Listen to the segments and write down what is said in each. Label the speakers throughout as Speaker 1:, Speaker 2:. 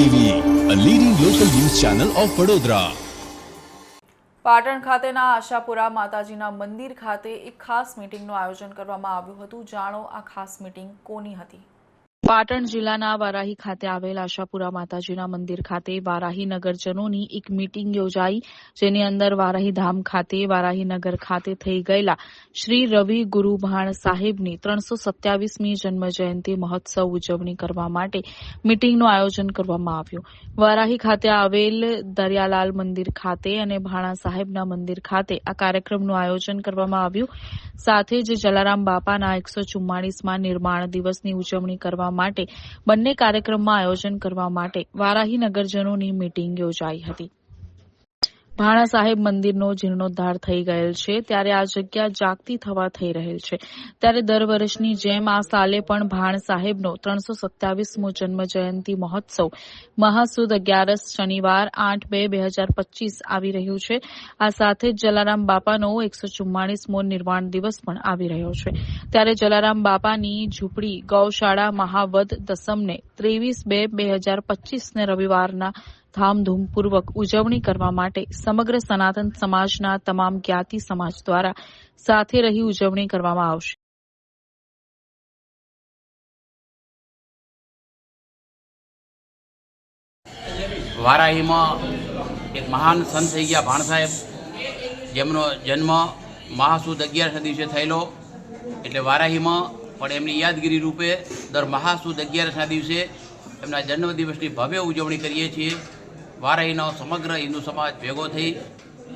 Speaker 1: TV a leading local news channel of Vadodara
Speaker 2: Patan ખાતેના આશાપુરા માતાજીના મંદિર ખાતે એક ખાસ મીટિંગનું આયોજન કરવામાં આવ્યું હતું. જાણો આ ખાસ મીટિંગ કોની હતી? પાટણ જિલ્લાના વારાહી ખાતે આવેલ આશાપુરા માતાજીના મંદિર ખાતે વારાહી નગરજનોની એક મીટિંગ યોજાઈ, જેની અંદર વારાહી ધામ ખાતે, વારાહી નગર ખાતે થઈ ગયેલા શ્રી રવિ ગુરુભાણ સાહેબની ત્રણસો સત્યાવીસમી જન્મજયંતિ મહોત્સવ ઉજવણી કરવા માટે મીટિંગનું આયોજન કરવામાં આવ્યું. વારાહી ખાતે આવેલ દરિયાલાલ મંદિર ખાતે અને ભાણા સાહેબના મંદિર ખાતે આ કાર્યક્રમનું આયોજન કરવામાં આવ્યું. સાથે જ જલારામ બાપાના એકસો ચુમ્માળીસમાં નિર્માણ દિવસની ઉજવણી કરવા માટે બંને કાર્યક્રમમાં આયોજન કરવા માટે વારાહી નગરજનોની મીટિંગ યોજાઈ હતી. ભાણા સાહેબ મંદિરનો જીર્ણોદ્ધાર થઈ ગયેલ છે. ત્યારે આ જગ્યા જાગતી થવા થઈ રહેલ છે. ત્યારે દર વર્ષની જેમ આ સાલે પણ ભાણ સાહેબનો ત્રણસો સત્યાવીસમો જન્મ જયંતિ મહોત્સવ મહાસુદ અગિયારસ શનિવાર આઠ બે બે હજાર પચીસ આવી રહ્યું છે. આ સાથે જ જલારામ બાપાનો એકસો ચુમ્માળીસમો નિર્વાણ દિવસ પણ આવી રહ્યો છે. ત્યારે જલારામ બાપાની ઝૂંપડી ગૌશાળા મહાવદ દસમને ત્રેવીસ બે બે હજાર પચીસને રવિવારના ધામધૂમપૂર્વક ઉજવણી કરવા માટે સમગ્ર સનાતન સમાજના તમામ જ્ઞાતિ સમાજ દ્વારા સાથે રહી ઉજવણી કરવામાં આવશે.
Speaker 3: વારાહીમાં એક મહાન સંત થઈ ગયા ભાણ સાહેબ. જેમનો જન્મ મહાસુદ અગિયાર દિવસે થયેલો. એટલે વારાહીમાં પણ એમની યાદગીરી રૂપે દર મહાસુદ અગિયારસના દિવસે એમના જન્મદિવસની ભવ્ય ઉજવણી કરીએ છીએ. વારાહીનો સમગ્ર હિન્દુ સમાજ ભેગો થઈ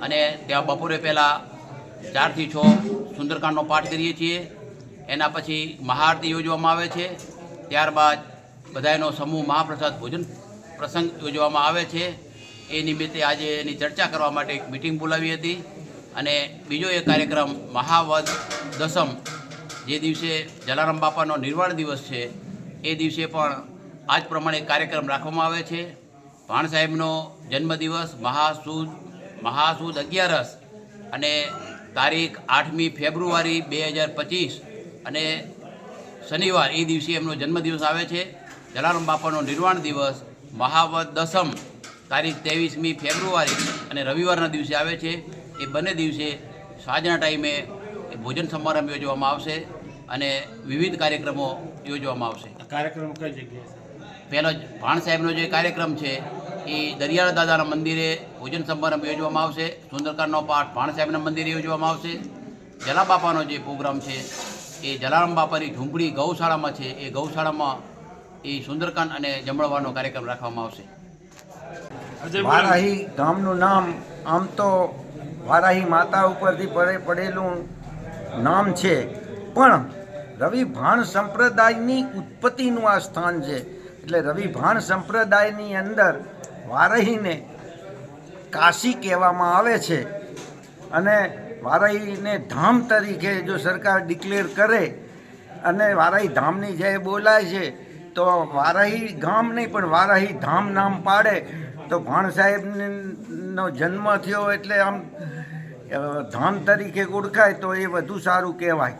Speaker 3: અને ત્યાં બપોરે પહેલાં ચારથી છ સુંદરકાંડનો પાઠ કરીએ છીએ. એના પછી મહાઆરતી યોજવામાં આવે છે. ત્યારબાદ બધાયનો સમૂહ મહાપ્રસાદ ભોજન પ્રસંગ યોજવામાં આવે છે. એ નિમિત્તે આજે એની ચર્ચા કરવા માટે એક મિટિંગ બોલાવી હતી અને બીજો એક કાર્યક્રમ મહાવદ દસમ, જે દિવસે જલારામ બાપાનો નિર્વાણ દિવસ છે, એ દિવસે પણ આ જ પ્રમાણે કાર્યક્રમ રાખવામાં આવે છે. ભાણ સાહેબનો જન્મદિવસ મહાસુદ મહાસુદ અગિયારસ અને તારીખ આઠમી ફેબ્રુઆરી બે હજાર પચીસ અને શનિવાર એ દિવસે એમનો જન્મદિવસ આવે છે. જલારામ બાપાનો નિર્વાણ દિવસ મહાવત દસમ તારીખ ત્રેવીસમી ફેબ્રુઆરી અને રવિવારના દિવસે આવે છે. એ બંને દિવસે સાંજના ટાઈમે ભોજન સમારંભ યોજવામાં આવશે અને વિવિધ કાર્યક્રમો યોજવામાં આવશે.
Speaker 4: કાર્યક્રમ કઈ જગ્યાએ?
Speaker 3: પહેલો જ ભાણ સાહેબનો જે કાર્યક્રમ છે એ દરિયાળ દાદાના મંદિરે ભોજન સમારંભ યોજવામાં આવશે. સુંદરકાંડનો પાઠ ભાણ સાહેબના મંદિરે યોજવામાં આવશે. જલા બાપાનો જે પ્રોગ્રામ છે એ જલારામ બાપાની ઝૂંપડી ગૌશાળામાં છે એ ગૌશાળામાં એ સુંદરકાંડ અને જમણવાનો કાર્યક્રમ રાખવામાં આવશે.
Speaker 5: વારાહી ગામનું નામ આમ તો વારાહી માતા ઉપરથી પડે પડેલું નામ છે. પણ રવિ ભાણ સંપ્રદાયની ઉત્પત્તિનું આ સ્થાન છે. એટલે રવિ ભાણ સંપ્રદાયની અંદર વારાહીને કાશી કહેવામાં આવે છે. અને વારાહીને ધામ તરીકે જો સરકાર ડિક્લેર કરે અને વારાહી ધામની જે બોલાય છે, તો વારાહી ગામ નહીં, પણ વારાહી ધામ નામ પાડે. તો ભાણ સાહેબનો જન્મ થયો એટલે આમ ધામ તરીકે ઓળખાય તો એ વધુ સારું કહેવાય.